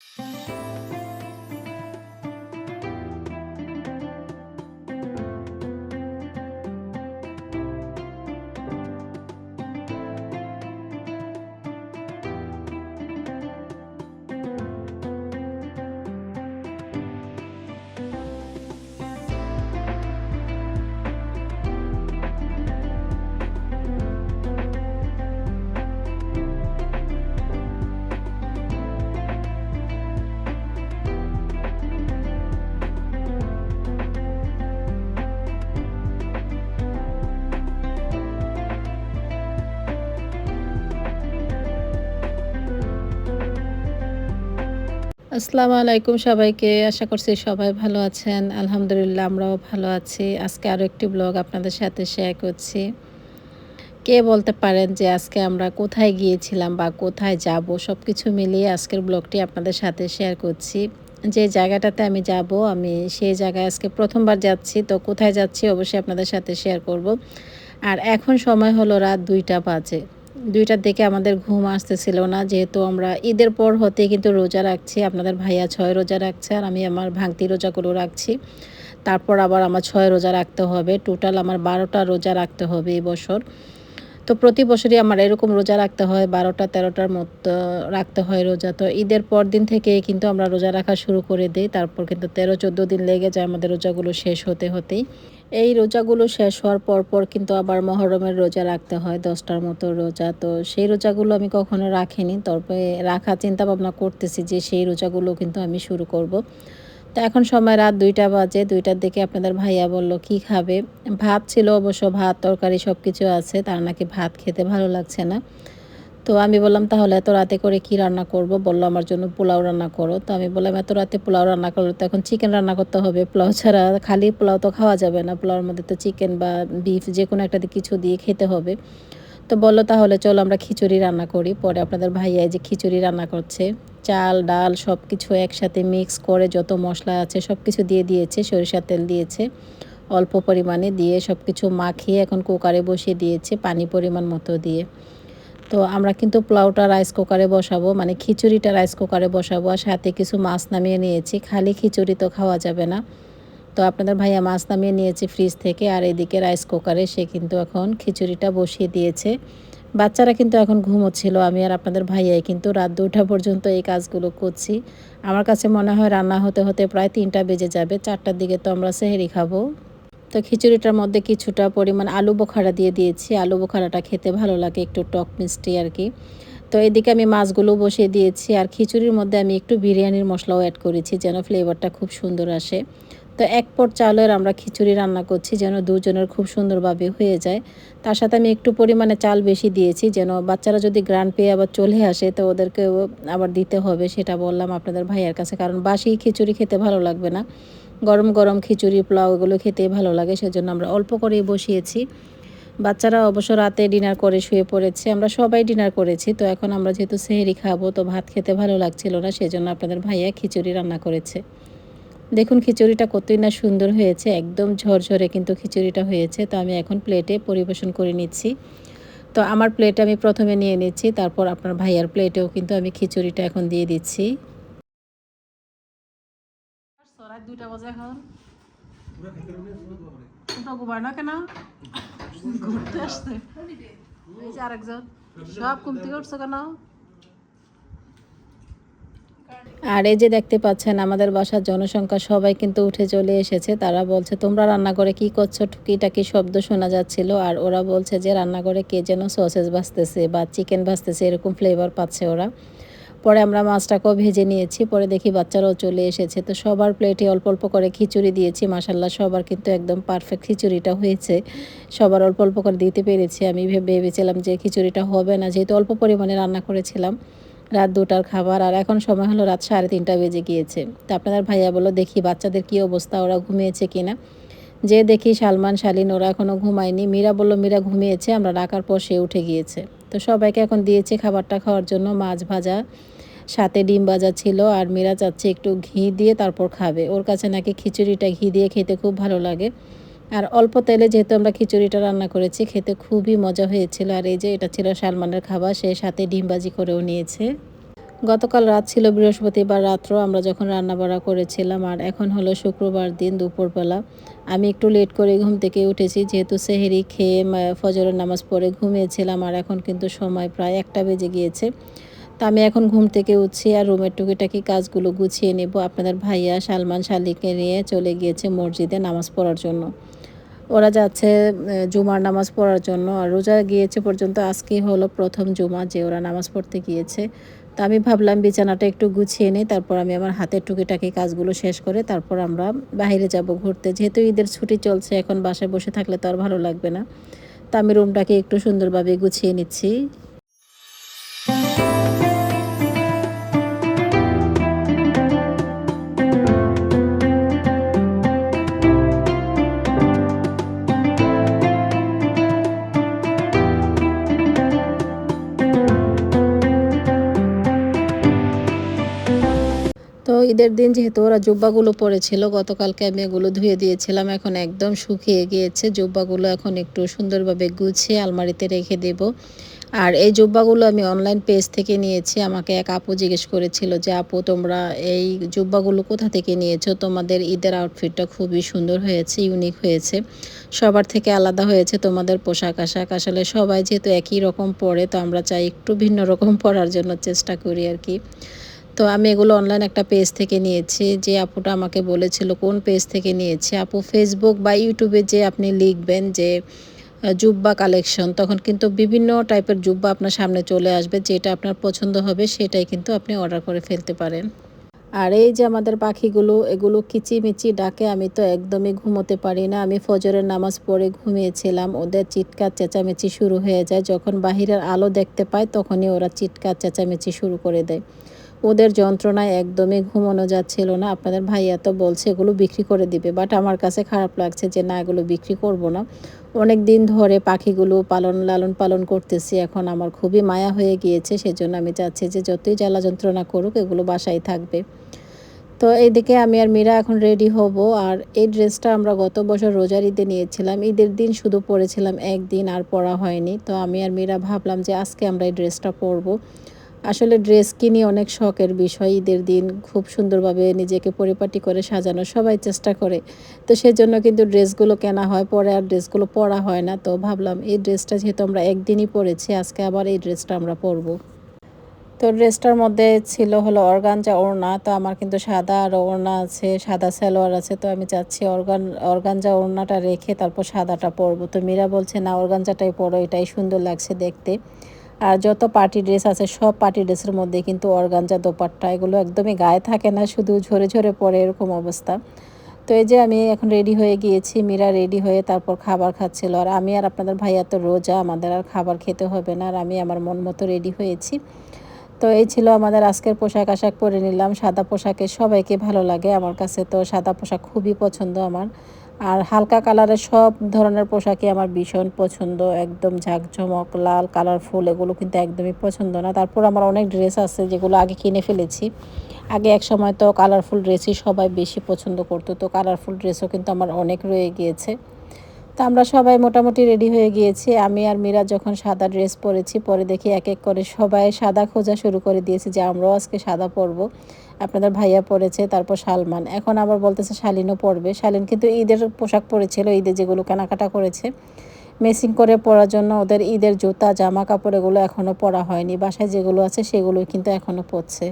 Música আসসালামু আলাইকুম সবাইকে। আশা করছি সবাই ভালো আছেন। আলহামদুলিল্লাহ, আমরাও ভালো আছি। আজকে আরও একটি ব্লগ আপনাদের সাথে শেয়ার করছি। কে বলতে পারেন যে আজকে আমরা কোথায় গিয়েছিলাম বা কোথায় যাব? সব কিছু মিলিয়ে আজকের ব্লগটি আপনাদের সাথে শেয়ার করছি। যে জায়গাটাতে আমি যাব, আমি সেই জায়গায় আজকে প্রথমবার যাচ্ছি। তো কোথায় যাচ্ছি অবশ্যই আপনাদের সাথে শেয়ার করব। আর এখন সময় হলো রাত দুইটা বাজে। দুইটার দিকে আমাদের ঘুম আসতেছিল না, যেহেতু আমরা ঈদের পর হতে কিন্তু রোজা রাখছি, আপনাদের ভাইয়া ছয় রোজা রাখছে আর আমি আমার ভাঙতি রোজাগুলো রাখছি। তারপর আবার আমার ছয় রোজা রাখতে হবে, টোটাল আমার বারোটা রোজা রাখতে হবে এবছর বছর। তো প্রতি বছরই আমার এরকম রোজা রাখতে হয়, বারোটা, তেরোটার মতো রাখতে হয় রোজা। তো ঈদের পর দিন থেকে কিন্তু আমরা রোজা রাখা শুরু করে দিই, তারপর কিন্তু তেরো, চোদ্দ দিন লেগে যায় আমাদের রোজাগুলো শেষ হতে হতেই। এই রোজাগুলো শেষ হওয়ার পর পর কিন্তু আবার মহরমের রোজা রাখতে হয়, দশটার মতো রোজা। তো সেই রোজাগুলো আমি কখনো রাখিনি তারপরে রাখা চিন্তা ভাবনা করতেছি যে সেই রোজাগুলো কিন্তু আমি শুরু করব। তো এখন সময় রাত দুইটা বাজে, দুইটার দিকে আপনাদের ভাইয়া বলল, কি খাবে? ভাত ছিল অবশ্য ভাত, তরকারি সব কিছু আছে, তার নাকি ভাত খেতে ভালো লাগছে না। তো আমি বললাম, তাহলে এত রাতে করে কি রান্না করব? বলল, আমার জন্য পোলাও রান্না করো। তো আমি বললাম, এত রাতে পোলাও রান্না করল তো এখন চিকেন রান্না করতে হবে। পোলাও ছাড়া খালি পোলাও তো খাওয়া যাবে না। পোলাওর মধ্যে তো চিকেন বা বিফ যে কোনো একটা কিছু দিয়ে খেতে হবে। তো বলল, তাহলে চলো আমরা খিচুড়ি রান্না করি। পরে আপনাদের ভাইয়া যে খিচুড়ি রান্না করছে। চাল, ডাল সব কিছু একসাথে মিক্স করে যত মশলা আছে সব কিছু দিয়ে দিয়েছে, সরিষার তেল দিয়েছে। অল্প পরিমাণে দিয়ে সব কিছু মাখিয়ে এখন কুকারে বসিয়ে দিয়েছে পানি পরিমাণ মতো দিয়ে। তো আমরা কিন্তু পোলাওটা রাইস কুকারে বসাবো মানে খিচুড়িটা রাইস কুকারে বসাবো আর সাথে কিছু মাছ নামিয়ে নিয়েছি। খালি খিচুড়ি তো খাওয়া যাবে না। তো আপনাদের ভাইয়া মাছ নামিয়ে নিয়েছি ফ্রিজ থেকে আর এদিকে রাইস কুকারে সে কিন্তু এখন খিচুড়িটা বসিয়ে দিয়েছে। বাচ্চারা কিন্তু এখন ঘুমোচ্ছিল, আমি আর আপনাদের ভাইয়াই কিন্তু রাত দুটা পর্যন্ত এই কাজগুলো করছি। আমার কাছে মনে হয় রান্না হতে হতে প্রায় তিনটা বেজে যাবে, চারটার দিকে তো আমরা সেহেরি খাব। তো খিচুড়িটার মধ্যে কিছুটা পরিমাণ আলু বোখারা দিয়ে দিয়েছি, আলু বোখারাটা খেতে ভালো লাগে, একটু টক মিষ্টি আর কি। তো এদিকে আমি মাছগুলো বসিয়ে দিয়েছি, আর খিচুড়ির মধ্যে আমি একটু বিরিয়ানির মশলাও অ্যাড করেছি যেন ফ্লেভারটা খুব সুন্দর আসে। তো এক পট চালের আমরা খিচুড়ি রান্না করছি যেন দুজনের খুব সুন্দরভাবে হয়ে যায়। তার সাথে আমি একটু পরিমাণে চাল বেশি দিয়েছি যেন বাচ্চারা যদি গ্রান পেয়ে আবার চলে আসে তো ওদেরকে আবার দিতে হবে সেটা বললাম আপনাদের ভাইয়ের কাছে, কারণ বাসি খিচুড়ি খেতে ভালো লাগবে না। গরম গরম খিচুড়ি, পোলাও এগুলো খেতে ভালো লাগে, সেজন্য আমরা অল্প করেই বসিয়েছি। বাচ্চারা অবশ্য রাতে ডিনার করে শুয়ে পড়েছে, আমরা সবাই ডিনার করেছি, তো এখন আমরা যেহেতু সেহেরি খাব, তো ভাত খেতে ভালো লাগছিল না, সেজন্য আপনাদের ভাইয়া খিচুড়ি রান্না করেছে। দেখুন, খিচুড়িটা কতই না সুন্দর হয়েছে, একদম ঝরঝরে কিন্তু খিচুড়িটা হয়েছে। তো আমি এখন প্লেটে পরিবেশন করে নিচ্ছি। তো আমার প্লেটে আমি প্রথমে নিয়ে নিচ্ছি, তারপর আপনার ভাইয়ার প্লেটেও কিন্তু আমি খিচুড়িটা এখন দিয়ে দিচ্ছি। সব কুমতি করছ কেন? আর এই যে দেখতে পাচ্ছেন, আমাদের বাসার জনসংখ্যা সবাই কিন্তু উঠে চলে এসেছে। তারা বলছে, তোমরা রান্নাঘরে কি করছ? টুকিটাকি শব্দ শোনা যাচ্ছিল, আর ওরা বলছে যে, রান্নাঘরে কে যেন সসেস ভাজতেছে বা চিকেন ভাজতেছে, এরকম ফ্লেভার পাচ্ছে ওরা। পরে আমরা মাছটাকেও ভেজে নিয়েছি, পরে দেখি বাচ্চারাও চলে এসেছে। তো সবার প্লেটে অল্প অল্প করে খিচুড়ি দিয়েছি মাসাল্লাহ সবার কিন্তু একদম পারফেক্ট খিচুড়িটা হয়েছে। সবার অল্প অল্প করে দিতে পেরেছি। আমি ভেবেছিলাম যে খিচুড়িটা হবে না, যেহেতু অল্প পরিমাণে রান্না করেছিলাম। রাত দুটার খাবার, আর এখন সময় হলো রাত সাড়ে তিনটা বেজে গিয়েছে। তো আপনাদের ভাইয়া বলো, দেখি বাচ্চাদের কী অবস্থা, ওরা ঘুমিয়েছে কিনা? যে দেখি সালমান, শালিন, ওরা এখনও ঘুমায়নি। মীরা বলল, মীরা ঘুমিয়েছে, আমরা ডাকার পর সে উঠে গিয়েছে। তো সবাইকে এখন দিয়েছে খাবারটা খাওয়ার জন্য, মাছ ভাজা, সাথে ডিম ভাজা ছিল, আর মীরা চাচ্ছে একটু ঘি দিয়ে তারপর খাবে। ওর কাছে নাকি খিচুড়িটা ঘি দিয়ে খেতে খুব ভালো লাগে। আর অল্প তেলে যেহেতু আমরা খিচুড়িটা রান্না করেছি, খেতে খুবই মজা হয়েছিল। আর এই যে এটা ছিল সালমানের খাবার, সে সাথে ডিমবাজি করেও নিয়েছে। গতকাল রাত ছিল বৃহস্পতিবার রাত্র, আমরা যখন রান্না বাড়া করেছিলাম, আর এখন হলো শুক্রবার দিন দুপুরবেলা। আমি একটু লেট করে ঘুম থেকে উঠেছি, যেহেতু সেহেরি খেয়ে ফজরের নামাজ পড়ে ঘুমিয়েছিলাম, আর এখন কিন্তু সময় প্রায় একটা বেজে গিয়েছে। তা আমি এখন ঘুম থেকে উঠছি, আর রুমের টুকিটাকি কাজগুলো গুছিয়ে নেব। আপনাদের ভাইয়া সালমান শালিকে নিয়ে চলে গিয়েছে মসজিদে নামাজ পড়ার জন্য। ওরা যাচ্ছে জুমার নামাজ পড়ার জন্য আর রোজা গিয়েছে পর্যন্ত আজকেই হলো প্রথম জুমা যে ওরা নামাজ পড়তে গিয়েছে। তা আমি ভাবলাম বিছানাটা একটু গুছিয়ে নিই, তারপর আমি আমার হাতের টুকিটাকি কাজগুলো শেষ করে তারপর আমরা বাইরে যাব ঘুরতে। যেহেতু ঈদের ছুটি চলছে, এখন বাসায় বসে থাকলে তো আর ভালো লাগবে না। তা আমি রুমটাকে একটু সুন্দরভাবে গুছিয়ে নিচ্ছি। ঈদের দিন যেহেতু ওরা জুব্বাগুলো পরেছিল, গতকালকে আমি এগুলো ধুয়ে দিয়েছিলাম, এখন একদম শুকিয়ে গিয়েছে। জুব্বাগুলো এখন একটু সুন্দরভাবে গুছিয়ে আলমারিতে রেখে দেব। আর এই জুব্বাগুলো আমি অনলাইন পেজ থেকে নিয়েছি। আমাকে এক আপু জিজ্ঞেস করেছিল যে, আপু, তোমরা এই জুব্বাগুলো কোথা থেকে নিয়েছো? তোমাদের ঈদের আউটফিটটা খুবই সুন্দর হয়েছে, ইউনিক হয়েছে, সবার থেকে আলাদা হয়েছে, তোমাদের পোশাক, আশাক আসলে সবাই যেহেতু একই রকম পরে, তো আমরা চাই একটু ভিন্ন রকম পরার জন্য চেষ্টা করি আর কি। তো আমি এগুলো অনলাইন একটা পেজ থেকে নিয়েছি। যে আপুটা আমাকে বলেছিল, কোন পেজ থেকে নিয়েছি? আপু ফেসবুক বা ইউটিউবে যে আপনি লিখবেন যে জুব্বা কালেকশন তখন কিন্তু বিভিন্ন টাইপের জুব্বা আপনার সামনে চলে আসবে। যেটা আপনার পছন্দ হবে, সেটাই কিন্তু আপনি অর্ডার করে ফেলতে পারেন। আর এই যে আমাদের পাখিগুলো, এগুলো কিচিমিচি ডাকে, আমি তো একদমই ঘুমোতে পারি না। আমি ফজরের নামাজ পড়ে ঘুমিয়েছিলাম, ওদের চিৎকার চেঁচামেচি শুরু হয়ে যায়। যখন বাহিরের আলো দেখতে পায়, তখনই ওরা চিৎকার চেঁচামেচি শুরু করে দেয়। ওদের যন্ত্রণায় একদমই ঘুমানো যাচ্ছিল না। আপনাদের ভাইয়া তো বলছে এগুলো বিক্রি করে দিবে বাট আমার কাছে খারাপ লাগছে যে না, এগুলো বিক্রি করব না। অনেক দিন ধরে পাখিগুলো পালন লালন পালন করতেছি, এখন আমার খুবই মায়া হয়ে গিয়েছে, সেজন্য আমি চাচ্ছি যে যতই জ্বালা যন্ত্রণা করুক, এগুলো বাসায় থাকবে। তো এইদিকে আমি আর মীরা এখন রেডি হব, আর এই ড্রেসটা আমরা গত বছর রোজার ঈদে নিয়েছিলাম। ঈদের দিন শুধু পরেছিলাম একদিন, আর পরা হয়নি। তো আমি আর মীরা ভাবলাম যে আজকে আমরা এই ড্রেসটা পরবো। আসলে ড্রেস কিনি অনেক শখের বিষয়। ঈদের দিন খুব সুন্দরভাবে নিজেকে পরিপাটি করে সাজানো, সবাই চেষ্টা করে। তো সেজন্য কিন্তু ড্রেসগুলো কেনা হয়, পরে আর ড্রেসগুলো পরা হয় না। তো ভাবলাম এই ড্রেসটা যেহেতু আমরা একদিনই পরেছি, আজকে আবার এই ড্রেসটা আমরা পরবো। তো ড্রেসটার মধ্যে ছিল হলো অর্গানজা ওড়না। তো আমার কিন্তু সাদা আর ওড়না আছে, সাদা সালোয়ার আছে। তো আমি চাচ্ছি অর্গান, অর্গানজা ওড়নাটা রেখে তারপর সাদাটা পরবো। তো মীরা বলছে, না, অর্গানজাটাই পরো, এটাই সুন্দর লাগছে দেখতে। আর যত পার্টি ড্রেস আছে, সব পার্টি ড্রেসের মধ্যে কিন্তু অর্গানজা দোপাট্টা, এগুলো একদমই গায়ে থাকে না, শুধু ঝরে ঝরে পড়ে এরকম অবস্থা। তো এই যে আমি এখন রেডি হয়ে গিয়েছি, মীরা রেডি হয়ে তারপর খাবার খাচ্ছিল আর আমি আর আপনাদের ভাইয়া তো রোজা, আমাদের আর খাবার খেতে হবে না, আর আমি আমার মন মতো রেডি হয়েছি। তো এই ছিল আমাদের আজকের পোশাক আশাক পরে নিলাম, সাদা পোশাকে সবাইকে ভালো লাগে, আমার কাছে তো সাদা পোশাক খুবই পছন্দ আমার। আর হালকা কালারের সব ধরনের পোশাকই আমার ভীষণ পছন্দ। একদম ঝাঁকঝমক, লাল কালারফুল এগুলো কিন্তু একদমই পছন্দ না। তারপর আমার অনেক ড্রেস আছে যেগুলো আগে কিনে ফেলেছি। আগে এক সময় তো কালারফুল ড্রেসই সবাই বেশি পছন্দ করতো। তো কালারফুল ড্রেসও কিন্তু আমার অনেক রয়ে গিয়েছে। তো আমরা সবাই মোটামুটি রেডি হয়ে গিয়েছি। আমি আর মীরা যখন সাদা ড্রেস পরেছি, পরে দেখি এক এক করে সবাই সাদা খোঁজা শুরু করে দিয়েছে যে আমরাও আজকে সাদা পরবো। আপনাদের ভাইয়া পরেছে, তারপর সালমান। এখন আবার বলতেছে শালিনও পরবে। শালিন কিন্তু ঈদের পোশাক পরেছিল, ঈদে যেগুলো কেনাকাটা করেছে। মেসিং করে পরার জন্য ওদের ঈদের জুতা, জামা কাপড় এগুলো এখনও পরা হয়নি। বাসায় যেগুলো আছে সেগুলোই কিন্তু এখনও পরছে।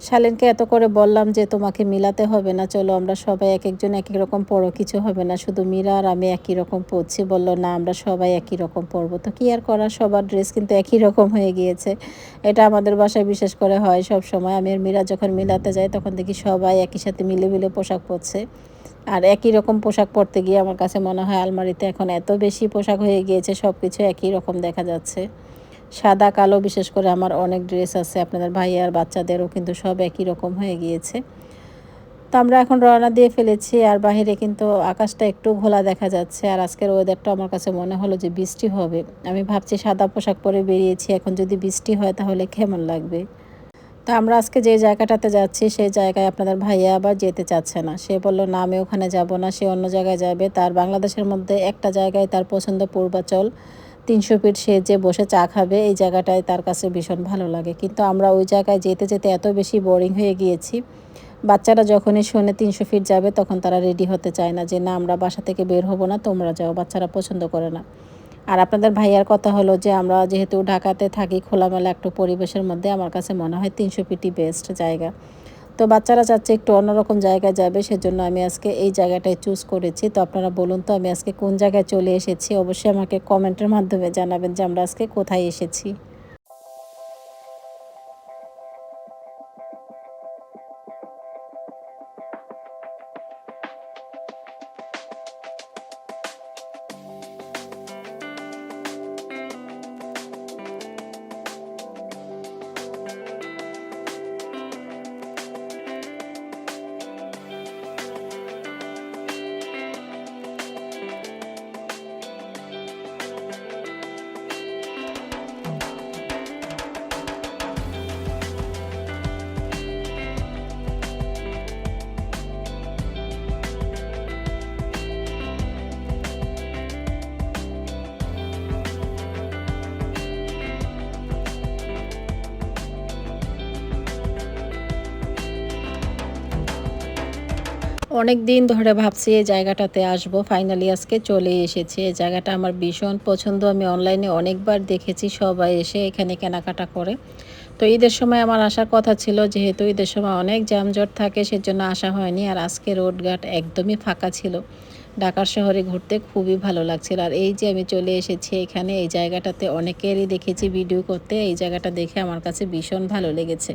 শালিনকে এত করে বললাম যে, তোমাকে মিলাতে হবে না, চলো আমরা সবাই এক একজন এক এক রকম পড়ো, কিছু হবে না, শুধু মীরা আর আমি একই রকম পরছি বলল, না, আমরা সবাই একই রকম পরবো তো কি আর করার, সবার ড্রেস কিন্তু একই রকম হয়ে গিয়েছে। এটা আমাদের বাসায় বিশেষ করে হয় সব সময়। আমি আর মীরা যখন মিলাতে যাই, তখন দেখি সবাই একই সাথে মিলে মিলে পোশাক পরছে। আর একই রকম পোশাক পরতে গিয়ে আমার কাছে মনে হয়, আলমারিতে এখন এত বেশি পোশাক হয়ে গিয়েছে সব কিছু একই রকম দেখা যাচ্ছে। সাদা, কালো, বিশেষ করে আমার অনেক ড্রেস আছে, আপনাদের ভাই আর বাচ্চাদেরও কিন্তু সব একই রকম হয়ে গিয়েছে। তো আমরা এখন রওনা দিয়ে ফেলেছি আর বাহিরে কিন্তু আকাশটা একটু ঘোলা দেখা যাচ্ছে আর আজকের ওয়েদারটা আমার কাছে মনে হলো যে বৃষ্টি হবে। আমি ভাবছি সাদা পোশাক পরে বেরিয়েছি, এখন যদি বৃষ্টি হয় তাহলে কেমন লাগবে? তো আমরা আজকে যে জায়গাটাতে যাচ্ছি, সেই জায়গায় আপনাদের ভাইয়া আবার যেতে চাচ্ছে না। সে বলল, না, আমি ওখানে যাব না, সে অন্য জায়গায় যাবে। তার বাংলাদেশের মধ্যে একটা জায়গায় তার পছন্দ পূর্বাচল। তিনশো ফিট সে যে বসে চা খাবে, এই জায়গাটায় তার কাছে ভীষণ ভালো লাগে। কিন্তু আমরা ওই জায়গায় যেতে যেতে এত বেশি বোরিং হয়ে গিয়েছি, বাচ্চারা যখনই শুনে তিনশো ফিট যাবে তখন তারা রেডি হতে চায় না যে, না, আমরা বাসা থেকে বের হব না, তোমরা যাও, বাচ্চারা পছন্দ করে না। আর আপনাদের ভাইয়ার কথা হলো যে, আমরা যেহেতু ঢাকাতে থাকি, খোলামেলা একটু পরিবেশের মধ্যে, আমার কাছে মনে হয় তিনশো ফিটই বেস্ট জায়গা। তো বাচ্চারা চাচ্ছে একটু অন্যরকম জায়গায় যাবে, সেজন্য আমি আজকে এই জায়গাটায় চুজ করেছি। তো আপনারা বলুন তো, আমি আজকে কোন জায়গায় চলে এসেছি? অবশ্যই আমাকে কমেন্টের মাধ্যমে জানাবেন যে আমরা আজকে কোথায় এসেছি। অনেক দিন ধরে ভাবছি এই জায়গাটাতে আসব। ফাইনালি আজকে চলে এসেছি। এই জায়গাটা আমার ভীষণ পছন্দ। আমি অনলাইনে অনেকবার দেখেছি সবাই এসে এখানে কেনাকাটা করে। তো ঈদের সময় আমার আসার কথা ছিল, যেহেতু ঈদের সময় অনেক যানজট থাকে, সেজন্য আসা হয়নি। আর আজকে রোডঘাট একদমই ফাঁকা ছিল। ঢাকার শহরে ঘুরতে খুবই ভালো লাগছিল। আর এই যে আমি চলে এসেছি এখানে, এই জায়গাটাতে অনেকেরই দেখেছি ভিডিও করতে। এই জায়গাটা দেখে আমার কাছে ভীষণ ভালো লেগেছে।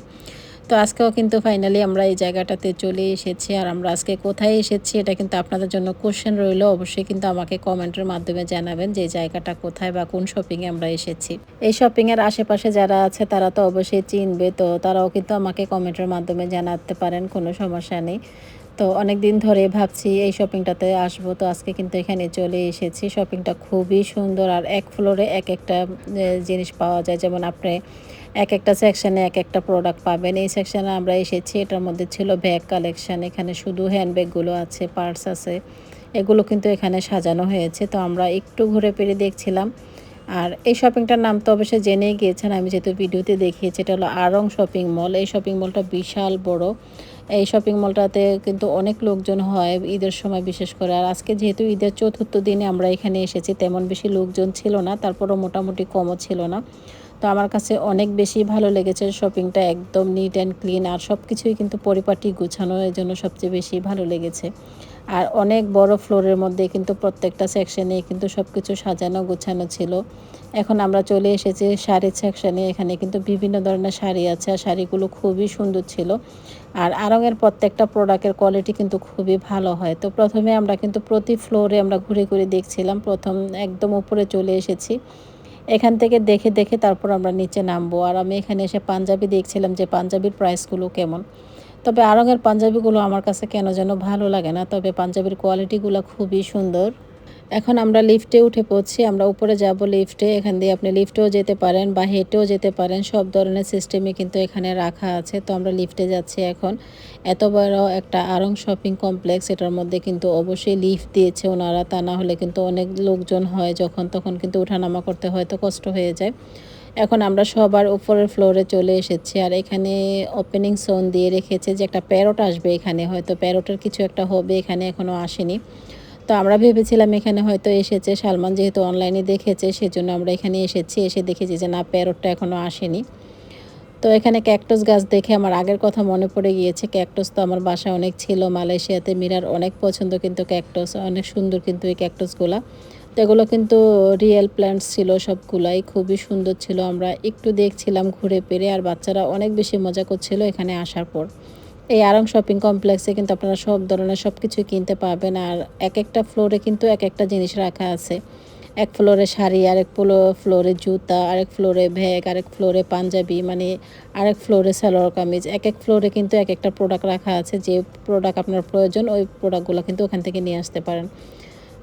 তো আজকেও কিন্তু ফাইনালি আমরা এই জায়গাটাতে চলে এসেছি আর আমরা আজকে কোথায় এসেছি এটা কিন্তু আপনাদের জন্য কোশ্চেন রইল। অবশ্যই কিন্তু আমাকে কমেন্টের মাধ্যমে জানাবেন যে জায়গাটা কোথায় বা কোন শপিংয়ে আমরা এসেছি। এই শপিংয়ের আশেপাশে যারা আছে তারা তো অবশ্যই চিনবে, তো তারাও কিন্তু আমাকে কমেন্টের মাধ্যমে জানাতে পারেন, কোনো সমস্যা নেই। তো অনেক দিন ধরে ভাবছি এই শপিংটাতে আসব। তো আজকে কিন্তু এখানে চলে এসেছি। শপিংটা খুবই সুন্দর আর এক ফ্লোরে এক একটা জিনিস পাওয়া যায়। যেমন আপনি এক একটা সেকশানে এক একটা প্রোডাক্ট পাবেন। এই সেকশানে আমরা এসেছি। এটার মধ্যে ছিল ব্যাগ কালেকশান এখানে শুধু হ্যান্ডব্যাগগুলো আছে পার্স আছে। এগুলো কিন্তু এখানে সাজানো হয়েছে। তো আমরা একটু ঘুরে ফিরে দেখছিলাম। আর এই শপিংটার নাম তো অবশ্যই জেনেই গিয়েছেন। আমি যেহেতু ভিডিওতে দেখিয়েছি, এটা হলো আরং শপিং মল এই শপিং মলটা বিশাল বড়। এই শপিং মলটাতে কিন্তু অনেক লোকজন হয় ঈদের সময় বিশেষ করে। আর আজকে যেহেতু ঈদের চতুর্থ দিনে আমরা এখানে এসেছি, তেমন বেশি লোকজন ছিল না, তারপরও মোটামুটি কমও ছিল না। তো আমার কাছে অনেক বেশি ভালো লেগেছে শপিংটা একদম নিট অ্যান্ড ক্লিন আর সব কিছুই কিন্তু পরিপাটি গুছানো এর জন্য সবচেয়ে বেশি ভালো লেগেছে। আর অনেক বড় ফ্লোরের মধ্যে কিন্তু প্রত্যেকটা সেকশনে কিন্তু সব কিছু সাজানো গোছানো ছিল। এখন আমরা চলে এসেছি শাড়ির সেকশনে এখানে কিন্তু বিভিন্ন ধরনের শাড়ি আছে, আর শাড়িগুলো খুবই সুন্দর ছিল। আর আরঙের প্রত্যেকটা প্রোডাক্টের কোয়ালিটি কিন্তু খুবই ভালো হয়। তো প্রথমে আমরা কিন্তু প্রতি ফ্লোরে আমরা ঘুরে ঘুরে দেখছিলাম। প্রথম একদম উপরে চলে এসেছি। এখান থেকে দেখে দেখে তারপর আমরা নিচে নামবো। আর আমি এখানে এসে পাঞ্জাবি দেখছিলাম যে পাঞ্জাবির প্রাইসগুলো কেমন। তবে আরঙের পাঞ্জাবিগুলো আমার কাছে কেন যেন ভালো লাগে না। তবে পাঞ্জাবির কোয়ালিটিগুলো খুবই সুন্দর। এখন আমরা লিফটে উঠে পড়ছি, আমরা উপরে যাব লিফটে এখান দিয়ে আপনি লিফটেও যেতে পারেন বা হেঁটেও যেতে পারেন, সব ধরনের সিস্টেমই কিন্তু এখানে রাখা আছে। তো আমরা লিফটে যাচ্ছি এখন। এত বড় একটা আরং শপিং কমপ্লেক্স এটার মধ্যে কিন্তু অবশ্যই লিফট দিয়েছে ওনারা। তা না হলে কিন্তু অনেক লোকজন হয়, যখন তখন কিন্তু ওঠানামা করতে হয়তো কষ্ট হয়ে যায়। এখন আমরা সবার উপরের ফ্লোরে চলে এসেছি। আর এখানে ওপেনিং সোন দিয়ে রেখেছে যে একটা প্যারট আসবে এখানে, হয়তো প্যারটের কিছু একটা হবে এখানে এখনও আসেনি। তো আমরা ভেবেছিলাম এখানে হয়তো এসেছে। সালমান যেহেতু অনলাইনে দেখেছে, সেজন্য আমরা এখানে এসেছি। এসে দেখেছি যে, না, প্যারটটা এখনও আসেনি। তো এখানে ক্যাকটাস গাছ দেখে আমার আগের কথা মনে পড়ে গিয়েছে। ক্যাকটাস তো আমার বাসায় অনেক ছিল। মালয়েশিয়াতে মিরার অনেক পছন্দ কিন্তু ক্যাকটাস, অনেক সুন্দর কিন্তু এই ক্যাকটাসগুলা। তো এগুলো কিন্তু রিয়েল প্ল্যান্টস ছিল সবগুলাই। খুবই সুন্দর ছিল। আমরা একটু দেখছিলাম ঘুরে পেরে আর বাচ্চারা অনেক বেশি মজা করছিল এখানে আসার পর। এই আরং শপিং কমপ্লেক্সে কিন্তু আপনারা সব ধরনের সব কিছুই কিনতে পাবেন। আর এক একটা ফ্লোরে কিন্তু এক একটা জিনিস রাখা আছে। এক ফ্লোরে শাড়ি, আরেক ফ্লোরে জুতা, আরেক ফ্লোরে ব্যাগ আরেক ফ্লোরে পাঞ্জাবি মানে আরেক ফ্লোরে সালোয়ার কামিজ। এক এক ফ্লোরে কিন্তু এক একটা প্রোডাক্ট রাখা আছে। যে প্রোডাক্ট আপনার প্রয়োজন, ওই প্রোডাক্টগুলো কিন্তু ওখান থেকে নিয়ে আসতে পারেন।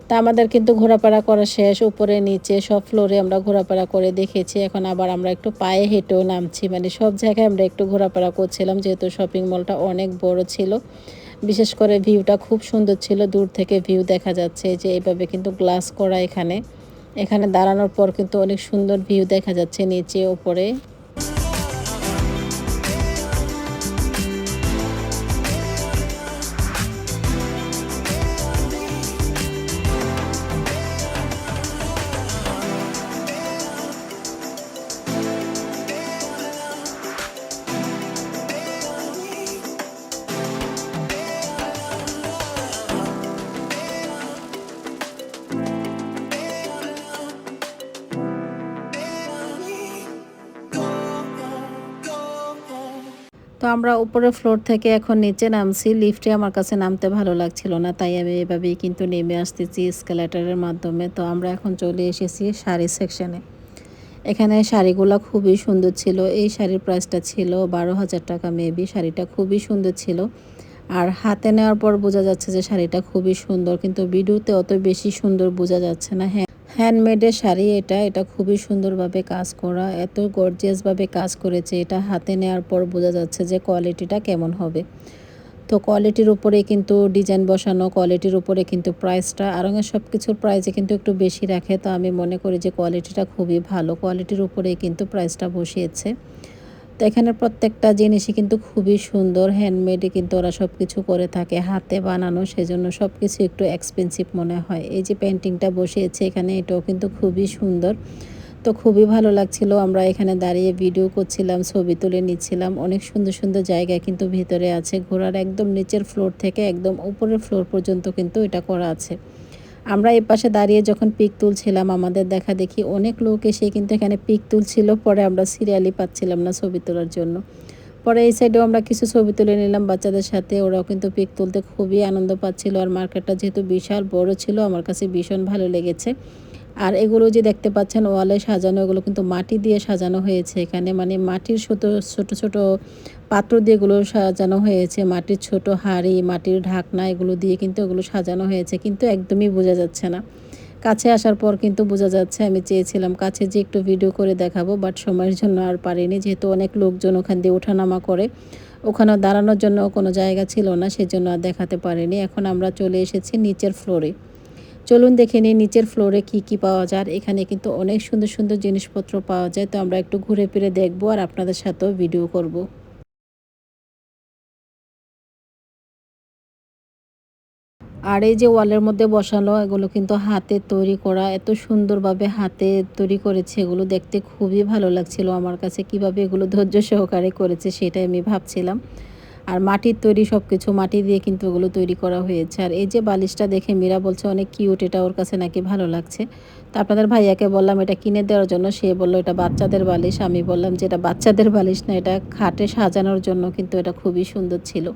তা আমাদের কিন্তু ঘোরাফেরা করা শেষ, উপরে, নিচে, সব ফ্লোরে আমরা ঘোরাফেরা করে দেখেছি। এখন আবার আমরা একটু পায়ে হেঁটেও নামছি। মানে সব জায়গায় আমরা একটু ঘোরাফেরা করছিলাম, যেহেতু শপিং মলটা অনেক বড় ছিল। বিশেষ করে ভিউটা খুব সুন্দর ছিল, দূর থেকে ভিউ দেখা যাচ্ছে যে এইভাবে কিন্তু গ্লাস করা এখানে। এখানে দাঁড়ানোর পর কিন্তু অনেক সুন্দর ভিউ দেখা যাচ্ছে নিচে ওপরে উপরের ফ্লোর থেকে এখন নিচে নামছি। লিফটে আমার কাছে নামতে ভালো লাগছিল না, তাই আমি এভাবেই কিন্তু নেমে আসতেছি স্কেলেটারের মাধ্যমে। তো আমরা এখন চলে এসেছি শাড়ি সেকশনে এখানে শাড়িগুলো খুবই সুন্দর ছিল। এই শাড়ির প্রাইসটা ছিল বারো হাজার টাকা মেবি শাড়িটা খুবই সুন্দর ছিল। আর হাতে নেওয়ার পর বোঝা যাচ্ছে যে শাড়িটা খুবই সুন্দর, কিন্তু ভিডিওতে অত বেশি সুন্দর বোঝা যাচ্ছে না। হ্যাঁ হ্যান্ডমেডের শাড়ি এটা এটা খুবই সুন্দরভাবে কাজ করা, এত গর্জিয়াসভাবে কাজ করেছে। এটা হাতে নেওয়ার পর বোঝা যাচ্ছে যে কোয়ালিটিটা কেমন হবে। তো কোয়ালিটির উপরে কিন্তু ডিজাইন বসানো, কোয়ালিটির উপরে কিন্তু প্রাইসটা আরঙের সব কিছুর প্রাইসে কিন্তু একটু বেশি রাখে। তো আমি মনে করি যে কোয়ালিটিটা খুবই ভালো। কোয়ালিটির উপরেই কিন্তু প্রাইসটা বসিয়েছে। তো এখানে প্রত্যেকটা জিনিসই কিন্তু খুবই সুন্দর হ্যান্ডমেডে কিন্তু ওরা সব কিছু করে থাকে, হাতে বানানো সেজন্য সব কিছু একটু এক্সপেন্সিভ মনে হয়। এই যে পেন্টিংটা বসিয়েছে এখানে, এটাও কিন্তু খুবই সুন্দর। তো খুবই ভালো লাগছিল, আমরা এখানে দাঁড়িয়ে ভিডিও করছিলাম, ছবি তুলে নিচ্ছিলাম। অনেক সুন্দর সুন্দর জায়গা কিন্তু ভিতরে আছে, ঘোরার একদম নিচের ফ্লোর থেকে একদম উপরের ফ্লোর পর্যন্ত কিন্তু এটা করা আছে। আমরা এ পাশে দাঁড়িয়ে যখন পিক তুলছিলাম, আমাদের দেখা দেখি অনেক লোক এসে কিন্তু এখানে পিক তুলছিল। পরে আমরা সিরিয়ালি পাচ্ছিলাম না ছবি তোলার জন্য। পরে এই সাইডেও আমরা কিছু ছবি তুলে নিলাম বাচ্চাদের সাথে। ওরাও কিন্তু পিক তুলতে খুবই আনন্দ পাচ্ছিল। আর মার্কেটটা যেহেতু বিশাল বড় ছিল, আমার কাছে ভীষণ ভালো লেগেছে। আর এগুলো যে দেখতে পাচ্ছেন ওয়ালে সাজানো, এগুলো কিন্তু মাটি দিয়ে সাজানো হয়েছে এখানে। মানে মাটির ছোট ছোট ছোট পাত্র দিয়ে এগুলো সাজানো হয়েছে। মাটির ছোট হাড়ি, মাটির ঢাকনা, এগুলো দিয়ে কিন্তু এগুলো সাজানো হয়েছে। কিন্তু একদমই বোঝা যাচ্ছে না। কাছে আসার পর কিন্তু বোঝা যাচ্ছে, আমি চেয়েছিলাম কাছে যে একটু ভিডিও করে দেখাবো বাট সময়ের জন্য আর পারিনি। যেহেতু অনেক লোকজন ওখান দিয়ে ওঠানামা করে, ওখানে দাঁড়ানোর জন্য কোনো জায়গা ছিল না, সেজন্য আর দেখাতে পারিনি। এখন আমরা চলে এসেছি নিচের ফ্লোরে চলুন দেখে নিই নিচের ফ্লোরে কি কি পাওয়া যায়। এখানে কিন্তু অনেক সুন্দর সুন্দর জিনিসপত্র পাওয়া যায়। তো আমরা একটু ঘুরে ফিরে দেখব আর আপনাদের সাথেও ভিডিও করব। আর এই যে ওয়ালের মধ্যে বসানো, এগুলো কিন্তু হাতে তৈরি করা, এত সুন্দরভাবে হাতে তৈরি করেছে, এগুলো দেখতে খুবই ভালো লাগছিল আমার কাছে। কীভাবে এগুলো ধৈর্য সহকারে করেছে সেটাই আমি ভাবছিলাম। আর মাটির তৈরি সব কিছু মাটি দিয়ে কিন্তু ওগুলো তৈরি করা হয়েছে। আর এই যে বালিশটা দেখে মীরা বলছে, অনেক কিউট এটা ওর কাছে নাকি ভালো লাগছে। তো আপনাদের ভাইয়াকে বললাম, এটা কিনে দেওয়ার জন্য। সে বলল, এটা বাচ্চাদের বালিশ। আমি বললাম যে, এটা বাচ্চাদের বালিশ না, এটা খাটে সাজানোর জন্য কিন্তু এটা খুবই সুন্দর ছিল।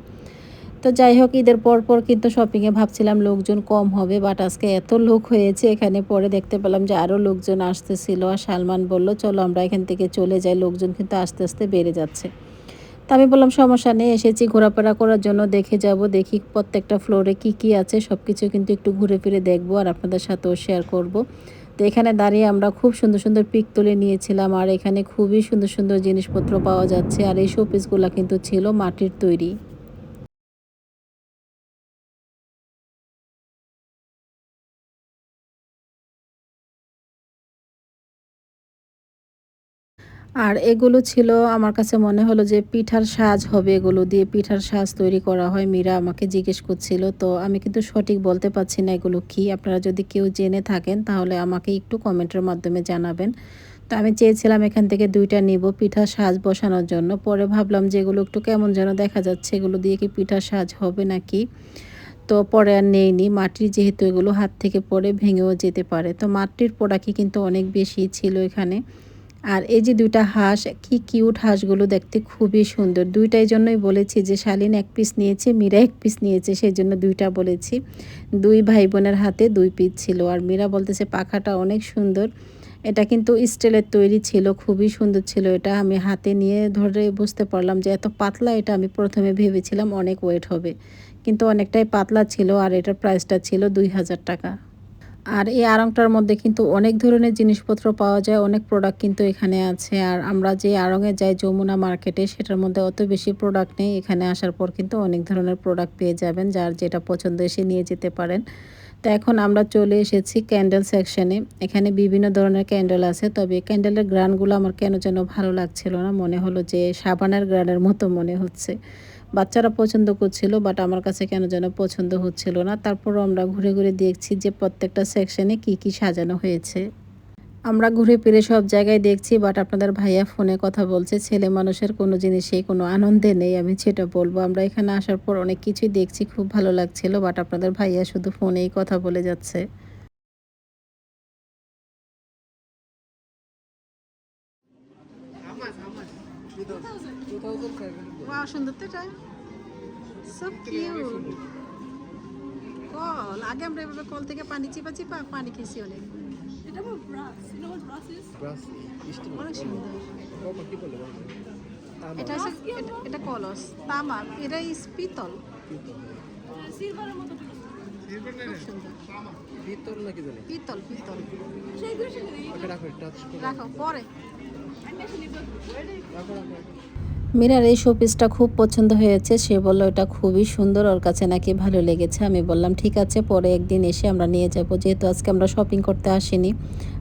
তো যাই হোক, ঈদের পর পর কিন্তু শপিংয়ে ভাবছিলাম লোকজন কম হবে বাট আজকে এত লোক হয়েছে এখানে। পরে দেখতে পেলাম যে আরও লোকজন আসতেছিল। আর সালমান বলল, চলো, আমরা এখান থেকে চলে যাই। লোকজন কিন্তু আস্তে আস্তে বেড়ে যাচ্ছে। তা আমি বললাম, সমস্যা নেই, এসেছি ঘোরাফেরা করার জন্য, দেখে যাব, দেখি প্রত্যেকটা ফ্লোরে কি কি আছে সব কিছু কিন্তু একটু ঘুরে ফিরে দেখব আর আপনাদের সাথেও শেয়ার করব। তো এখানে দাঁড়িয়ে আমরা খুব সুন্দর সুন্দর পিক তুলে নিয়েছিলাম আর এখানে খুবই সুন্দর সুন্দর জিনিসপত্র পাওয়া যাচ্ছে আর এই শোপিসগুলো কিন্তু ছিল মাটির তৈরি। আর এগুলো ছিল, আমার কাছে মনে হলো যে পিঠার সাজ হবে এগুলো দিয়ে পিঠার সাজ তৈরি করা হয়। মীরা আমাকে জিজ্ঞেস করছিল, তো আমি কিন্তু সঠিক বলতে পারছি না এগুলো কি? আপনারা যদি কেউ জেনে থাকেন তাহলে আমাকে একটু কমেন্টের মাধ্যমে জানাবেন। তো আমি চেয়েছিলাম এখান থেকে দুইটা নিব পিঠার সাজ বসানোর জন্য। পরে ভাবলাম যে এগুলো একটু কেমন যেন দেখা যাচ্ছে, এগুলো দিয়ে কি পিঠার সাজ হবে নাকি? তো পরে আর নেইনি মাটির যেহেতু এগুলো হাত থেকে পরে ভেঙেও যেতে পারে। তো মাটির পোড়াকি কিন্তু অনেক বেশি ছিল এখানে। আর এই যে দুইটা হাঁস, কি কিউট হাঁসগুলো দেখতে খুবই সুন্দর। দুইটাই জন্যই বলেছি যে শালিন এক পিস নিয়েছে, মীরা এক পিস নিয়েছে সেই জন্য দুইটা বলেছি। দুই ভাই বোনের হাতে দুই পিস ছিল আর মীরা বলতেছে পাখাটা অনেক সুন্দর। এটা কিন্তু স্টিলের তৈরি ছিল, খুবই সুন্দর ছিল এটা। আমি হাতে নিয়ে ধরে বুঝতে পারলাম যে এত পাতলা এটা আমি প্রথমে ভেবেছিলাম অনেক ওয়েট হবে। কিন্তু অনেকটাই পাতলা ছিল আর এটার প্রাইসটা ছিল দুই হাজার টাকা। আর এই আড়ংটার মধ্যে কিন্তু অনেক ধরনের জিনিসপত্র পাওয়া যায়, অনেক প্রোডাক্ট কিন্তু এখানে আছে। আর আমরা যে আড়ংয়ে যাই যমুনা মার্কেটে সেটার মধ্যে অত বেশি প্রোডাক্ট নেই। এখানে আসার পর কিন্তু অনেক ধরনের প্রোডাক্ট পেয়ে যাবেন, যার যেটা পছন্দ এসে নিয়ে যেতে পারেন। তো এখন আমরা চলে এসেছি ক্যান্ডেল সেকশনে এখানে বিভিন্ন ধরনের ক্যান্ডেল আছে, তবে ক্যান্ডেলের গ্রানগুলো আমার কেন যেন ভালো লাগছিল না, মনে হলো যে সাবানের গ্রানের মতো মনে হচ্ছে। বাচ্চারা পছন্দ করছিল বাট আমার কাছে কেন যেন পছন্দ হচ্ছিল না। তারপরও আমরা ঘুরে ঘুরে দেখছি যে প্রত্যেকটা সেকশনে কি কি সাজানো হয়েছে। আমরা ঘুরে ফিরে সব জায়গায় দেখছি বাট আপনাদের ভাইয়া ফোনে কথা বলছে, ছেলে মানুষের কোনো জিনিসেই কোনো আনন্দে নেই, আমি সেটা বলব। আমরা এখানে আসার পর অনেক কিছুই দেখছি, খুব ভালো লাগছিল বাট আপনাদের ভাইয়া শুধু ফোনেই কথা বলে যাচ্ছে। Wow, সুন্দর তো এটা সো কিউট কল আগে আমরা এভাবে কল থেকে পানি চিপা চিপা পানি খেয়েছি অনেক। এটা আমার brass you know what brass is? Brass steel অনেক সুন্দর। কপার কি বলে এটা এটা- কলস। তামা এটা ইস পিতল। পিতল। সিলভারের মতো পিতল নাকি জানি? পিতল পিতল। রাখো টাচ করে। রাখো পরে। রাখো রাখো। মীরার এই শোপিসটা খুব পছন্দ হয়েছে। সে বলল, এটা খুবই সুন্দর, ওর কাছে নাকি ভালো লেগেছে। আমি বললাম, ঠিক আছে, পরে একদিন এসে আমরা নিয়ে যাব। যেহেতু আজকে আমরা শপিং করতে আসিনি।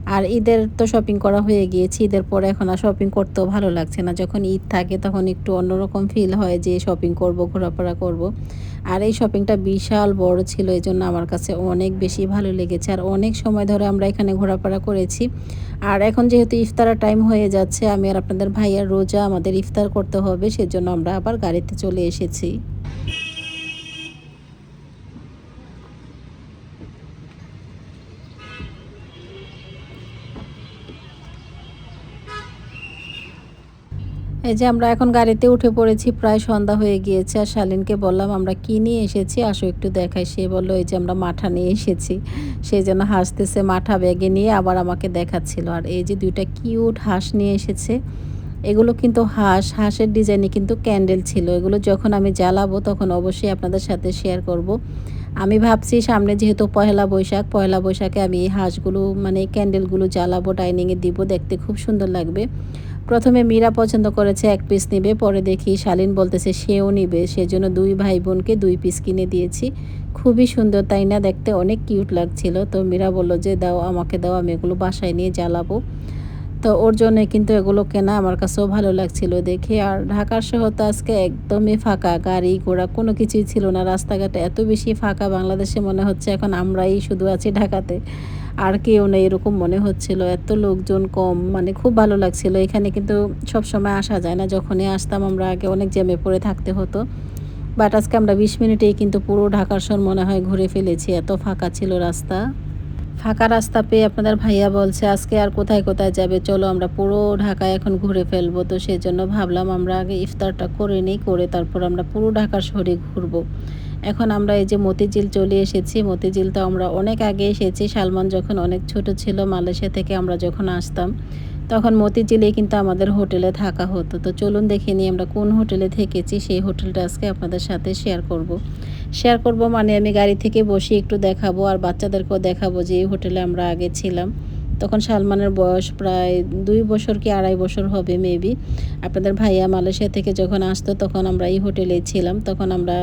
আর ঈদের তো শপিং করা হয়ে গিয়েছে, ঈদের পরে এখন আর শপিং করতেও ভালো লাগছে না। যখন ঈদ থাকে, তখন একটু অন্যরকম ফিল হয় যে শপিং করব, ঘোরাফেরা করব। আর এই শপিংটা বিশাল বড় ছিল এই জন্য আমার কাছে অনেক বেশি ভালো লেগেছে। আর অনেক সময় ধরে আমরা এখানে ঘোরাফেরা করেছি। আর এখন যেহেতু ইফতারের টাইম হয়ে যাচ্ছে, আমি আর আপনাদের ভাইয়ার রোজা আমাদের ইফতার করতে হবে, সেজন্য আমরা আবার গাড়িতে চলে এসেছি। এই যে আমরা এখন গাড়িতে উঠে পড়েছি, প্রায় সন্ধ্যা হয়ে গিয়েছে আর শালিনকে বললাম, আমরা কি নিয়ে এসেছি? আসো একটু দেখাই। সে বলল, এই যে আমরা মাঠা নিয়ে এসেছি। সেই জন্য হাসতেছে মাঠা ব্যাগে নিয়ে আবার আমাকে দেখাচ্ছিল। আর এই যে দুইটা কিউট হাঁস নিয়ে এসেছে, এগুলো কিন্তু হাঁস, হাঁসের ডিজাইনে কিন্তু ক্যান্ডেল ছিল। এগুলো যখন আমি জ্বালাবো তখন অবশ্যই আপনাদের সাথে শেয়ার করব। আমি ভাবছি সামনে যেহেতু পয়লা বৈশাখ পয়লা বৈশাখে আমি এই হাঁসগুলো মানে ক্যান্ডেলগুলো জ্বালাবো, ডাইনিংয়ে দিব, দেখতে খুব সুন্দর লাগবে। প্রথমে মীরা পছন্দ করেছে এক পিস নেবে, পরে দেখি শালিন বলতেছে সেও নিবে। সেজন্য দুই ভাই বোনকে দুই পিস কিনে দিয়েছি। খুবই সুন্দর, তাই না? দেখতে অনেক কিউট লাগছিল। তো মীরা বলল যে, দাও, আমাকে দাও, আমি এগুলো বাসায় নিয়ে জ্বালাবো। তো ওর জন্য কিন্তু এগুলো কেনা আমার কাছেও ভালো লাগছিল দেখে। আর ঢাকার শহর তো আজকে একদমই ফাঁকা, গাড়ি ঘোড়া কোনো কিছুই ছিল না। রাস্তাঘাটে এত বেশি ফাঁকা, বাংলাদেশে মনে হচ্ছে এখন আমরাই শুধু আছি ঢাকাতে। আর কেউ নেই এরকম মনে হচ্ছিল। এত লোকজন কম মানে খুব ভালো লাগছিল। এখানে কিন্তু সব সময় আসা যায় না। যখনই আসতাম আমরা আগে অনেক জ্যামে পড়ে থাকতে হতো। বাট আজকে আমরা বিশ মিনিটেই কিন্তু পুরো ঢাকার শহর মনে হয় ঘুরে ফেলেছি। এত ফাঁকা ছিল রাস্তা। ফাঁকা রাস্তা পেয়ে আপনাদের ভাইয়া বলছে, আজকে আর কোথায় কোথায় যাবে? চলো আমরা পুরো ঢাকায় এখন ঘুরে ফেলব। তো সেই জন্য ভাবলাম আমরা আগে ইফতারটা করে নিই, করে তারপর আমরা পুরো ঢাকার শহরে ঘুরবো। এখন আমরা এই যে মতিঝিল চলে এসেছি। মতিঝিল তো আমরা অনেক আগে এসেছি। সালমান যখন অনেক ছোট ছিল, মালয়েশিয়া থেকে আমরা যখন আসতাম, তখন মতিঝিলে কিন্তু আমাদের হোটেলে থাকা হতো। তো চলুন দেখে নিই আমরা কোন হোটেলে থেকেছি। সেই হোটেলটা আজকে আপনাদের সাথে শেয়ার করব। শেয়ার করব মানে আমি গাড়ি থেকে বসে একটু দেখাবো আর বাচ্চাদেরকেও দেখাবো যে এই হোটেলে আমরা আগে ছিলাম। তখন সালমানের বয়স প্রায় দুই বছর কি আড়াই বছর হবে মেবি আপনাদের ভাইয়া মালয়েশিয়া থেকে যখন আসতো, তখন আমরা এই হোটেলে ছিলাম। তখন আমরা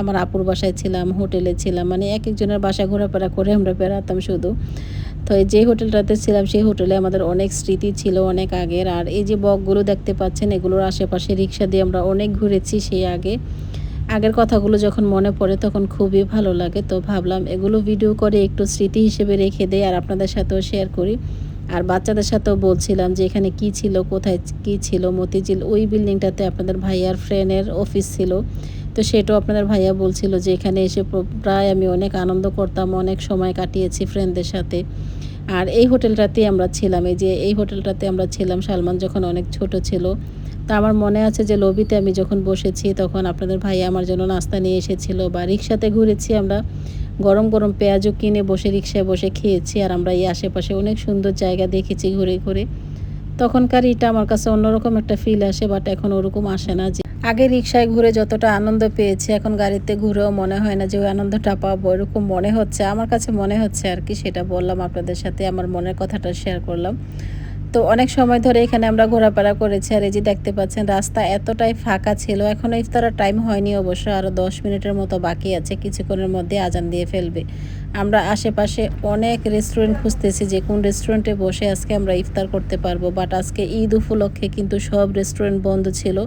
আমার আপুর বাসায় ছিলাম, হোটেলে ছিলাম মানে এক একজনের বাসায় ঘোরাফেরা করে আমরা বেড়াতাম শুধু। তো এই যে হোটেলটাতে ছিলাম, সেই হোটেলে আমাদের অনেক স্মৃতি ছিল অনেক আগের। আর এই যে বকগুলো দেখতে পাচ্ছেন, এগুলোর আশেপাশে রিক্সা দিয়ে আমরা অনেক ঘুরেছি সেই আগে। আগের কথাগুলো যখন মনে পড়ে তখন খুবই ভালো লাগে। তো ভাবলাম এগুলো ভিডিও করে একটু স্মৃতি হিসেবে রেখে দেই আর আপনাদের সাথেও শেয়ার করি। আর বাচ্চাদের সাথেও বলছিলাম যে এখানে কি ছিল, কোথায় কি ছিল, মতিঝিল, ওই বিল্ডিংটাতে আপনাদের ভাইয়ার ফ্রেন্ডের অফিস ছিল। তো সেটাও আপনাদের ভাইয়া বলছিল যে এখানে এসে প্রায় আমি অনেক আনন্দ করতাম, অনেক সময় কাটিয়েছি ফ্রেন্ডদের সাথে। আর এই হোটেলটাতেই আমরা ছিলাম, এই যে এই হোটেলটাতে আমরা ছিলাম, সালমান যখন অনেক ছোট ছিল, তা আমার মনে আছে যে লবিতে আমি যখন বসেছি তখন আপনাদের ভাইয়া আমার জন্য নাস্তা নিয়ে এসেছিল বা রিক্সাতে ঘুরেছি আমরা। গরম গরম পেঁয়াজও কিনে বসে রিক্সায় বসে খেয়েছি আর আমরা এই আশেপাশে অনেক সুন্দর জায়গা দেখেছি ঘুরে ঘুরে। তখনকার এটা আমার কাছে অন্যরকম একটা ফিল আসে বাট এখন ওরকম আসে না যে আগে রিক্সায় ঘুরে যতটা আনন্দ পেয়েছি, এখন গাড়িতে ঘুরেও মনে হয় না যে ওই আনন্দটা পাবো, এরকম মনে হচ্ছে। আমার কাছে মনে হচ্ছে আর কি, সেটা বললাম আপনাদের সাথে, আমার মনের কথাটা শেয়ার করলাম। তো অনেক সময় ধরে এখানে আমরা ঘোরাফেরা করেছি আর এই যে দেখতে পাচ্ছেন, রাস্তা এতটাই ফাঁকা ছিল এখনও ইফতারের টাইম হয়নি অবশ্য আরও দশ মিনিটের মতো বাকি আছে, কিছুক্ষণের মধ্যে আজান দিয়ে ফেলবে। আমরা আশেপাশে অনেক রেস্টুরেন্ট খুঁজতেছি, যে কোন রেস্টুরেন্টে বসে আজকে আমরা ইফতার করতে পারব বাট আজকে ঈদ উপলক্ষে কিন্তু সব রেস্টুরেন্ট বন্ধ ছিল।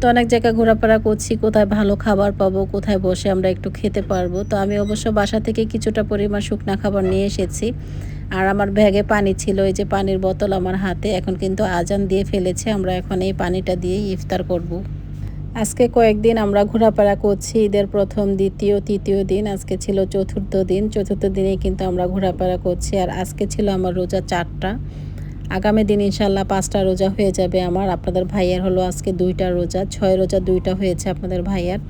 তো অনেক জায়গায় ঘোরাফেরা করছি, কোথায় ভালো খাবার পাবো, কোথায় বসে আমরা একটু খেতে পারব। তো আমি অবশ্য বাসা থেকে কিছুটা পরিমাণ শুকনা খাবার নিয়ে এসেছি। আর আমার ব্যাগে পানি ছিল, এই যে পানির বোতল আমার হাতে, এখন কিন্তু আজান দিয়ে ফেলেছে, আমরা এখন এই পানিটা দিয়েই ইফতার করব। আজকে কয়েকদিন আমরা ঘোরাফেরা করছি, ঈদের প্রথম, দ্বিতীয়, তৃতীয় দিন, আজকে ছিল চতুর্থ দিন, চতুর্থ দিনে কিন্তু আমরা ঘোরাফেরা করছি, আর আজকে ছিল আমার রোজা চারটা। আগামী দিন ইনশাল্লাহ পাঁচটা রোজা হয়ে যাবে আমার। আপনাদের ভাইয়ার হলো আজকে দুইটা রোজা, ছয় রোজা, দুইটা হয়েছে আপনাদের ভাইয়ার।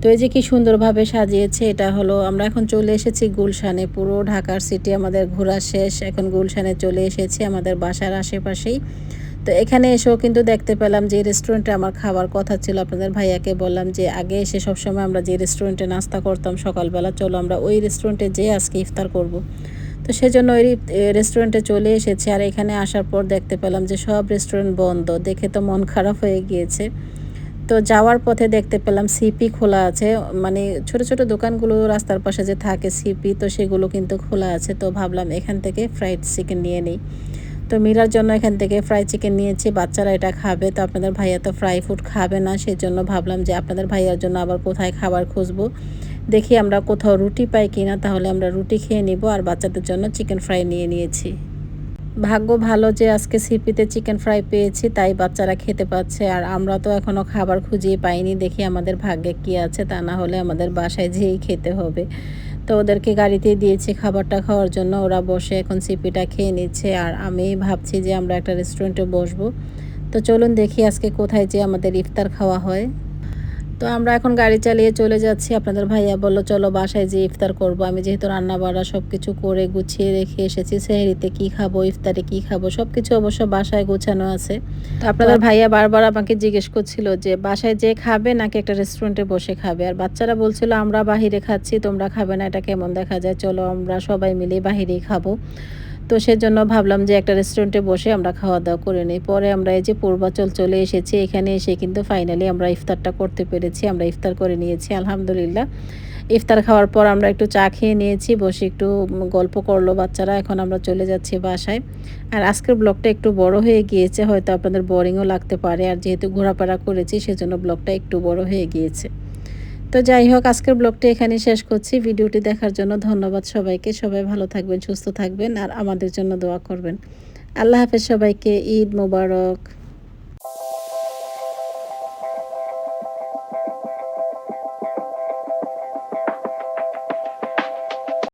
তো এই যে কি সুন্দরভাবে সাজিয়েছে, এটা হলো আমরা এখন চলে এসেছি গুলশানে, পুরো ঢাকার সিটি আমাদের ঘোরা শেষ। এখন গুলশানে চলে এসেছি আমাদের বাসার আশেপাশেই। তো এখানে এসেও কিন্তু দেখতে পেলাম যে রেস্টুরেন্টে আমার খাবার কথা ছিল। আপনাদের ভাইয়াকে বললাম যে আগে এসে সবসময় আমরা যে রেস্টুরেন্টে নাস্তা করতাম সকালবেলা, চলো আমরা ওই রেস্টুরেন্টে যেয়ে আজকে ইফতার করব। তো সেজন্য ওই রেস্টুরেন্টে চলে এসেছি। আর এখানে আসার পর দেখতে পেলাম যে সব রেস্টুরেন্ট বন্ধ। দেখে তো মন খারাপ হয়ে গিয়েছে। তো যাওয়ার পথে দেখতে পেলাম সিপি খোলা আছে। মানে ছোট ছোট দোকানগুলো রাস্তার পাশে যে থাকে সিপি তো সেগুলো কিন্তু খোলা আছে। তো ভাবলাম এখান থেকে ফ্রাইড চিকেন নিয়ে নিই। তো মীরার জন্য এখান থেকে ফ্রাই চিকেন নিয়েছি। বাচ্চারা এটা খাবে। তো আপনাদের ভাইয়া তো ফ্রাই ফুড খাবে না। সেজন্য ভাবলাম যে আপনাদের ভাইয়ার জন্য আবার কোথায় খাবার খুঁজবো? দেখি আমরা কোথাও রুটি পাই কিনা, তাহলে আমরা রুটি খেয়ে নিব আর বাচ্চাদের জন্য চিকেন ফ্রাই নিয়ে নিয়েছি। ভাগ্য ভালো যে আজকে সিপিতে চিকেন ফ্রাই পেয়েছি, তাই বাচ্চারা খেতে পাচ্ছে আর আমরা তো এখনও খাবার খুঁজিয়ে পাইনি, দেখি আমাদের ভাগ্যে কি আছে, তা না হলে আমাদের বাসায় যেয়েই খেতে হবে। তো ওদেরকে গাড়িতে দিয়েছি খাবারটা খাওয়ার জন্য, ওরা বসে এখন সিপিটা খেয়ে নিচ্ছে আর আমি ভাবছি যে আমরা একটা রেস্টুরেন্টে বসবো। তো চলুন দেখি আজকে কোথায় যে আমাদের ইফতার খাওয়া হয়। তো আমরা এখন গাড়ি চালিয়ে চলে যাচ্ছি। আপনাদের ভাইয়া বলল চলো বাসায় যে ইফতার করব। আমি যেহেতু রান্না বাড়া সব কিছু করে গুছিয়ে রেখে এসেছি সেহরিতে কি খাব ইফতারে কি খাব সব কিছু অবশ্য বাসায় গোছানো আছে। তো আপনাদের ভাইয়া বারবার আমাকে জিজ্ঞেস করছিল যে বাসায় যে খাবে নাকি একটা রেস্টুরেন্টে বসে খাবে? আর বাচ্চারা বলছিল আমরা বাহিরে খাচ্ছি তোমরা খাবে না এটা কেমন দেখা যায়? চলো আমরা সবাই মিলে বাহিরেই খাব। তো সেজন্য ভাবলাম যে একটা রেস্টুরেন্টে বসে আমরা খাওয়া দাওয়া করে নিই। পরে আমরা এই যে পূর্বাচল চলে এসেছি, এখানে এসে কিন্তু ফাইনালি আমরা ইফতারটা করতে পেরেছি, আমরা ইফতার করে নিয়েছি, আলহামদুলিল্লাহ। ইফতার খাওয়ার পর আমরা একটু চা খেয়ে নিয়েছি, বসে একটু গল্প করল বাচ্চারা, এখন আমরা চলে যাচ্ছি বাসায়। আর আজকের ব্লগটা একটু বড় হয়ে গিয়েছে, হয়তো আপনাদের বোরিংও লাগতে পারে। আর যেহেতু ঘোরাফেরা করেছি, সেজন্য ব্লগটা একটু বড় হয়ে গিয়েছে। তো যাই হোক, আজকের ব্লগটি এখানে শেষ করছি। ভিডিওটি দেখার জন্য ধন্যবাদ সবাইকে। সবাই ভালো থাকবেন, সুস্থ থাকবেন, আর আমাদের জন্য দোয়া করবেন। আল্লাহ হাফেজ সবাইকে, ঈদ মোবারক।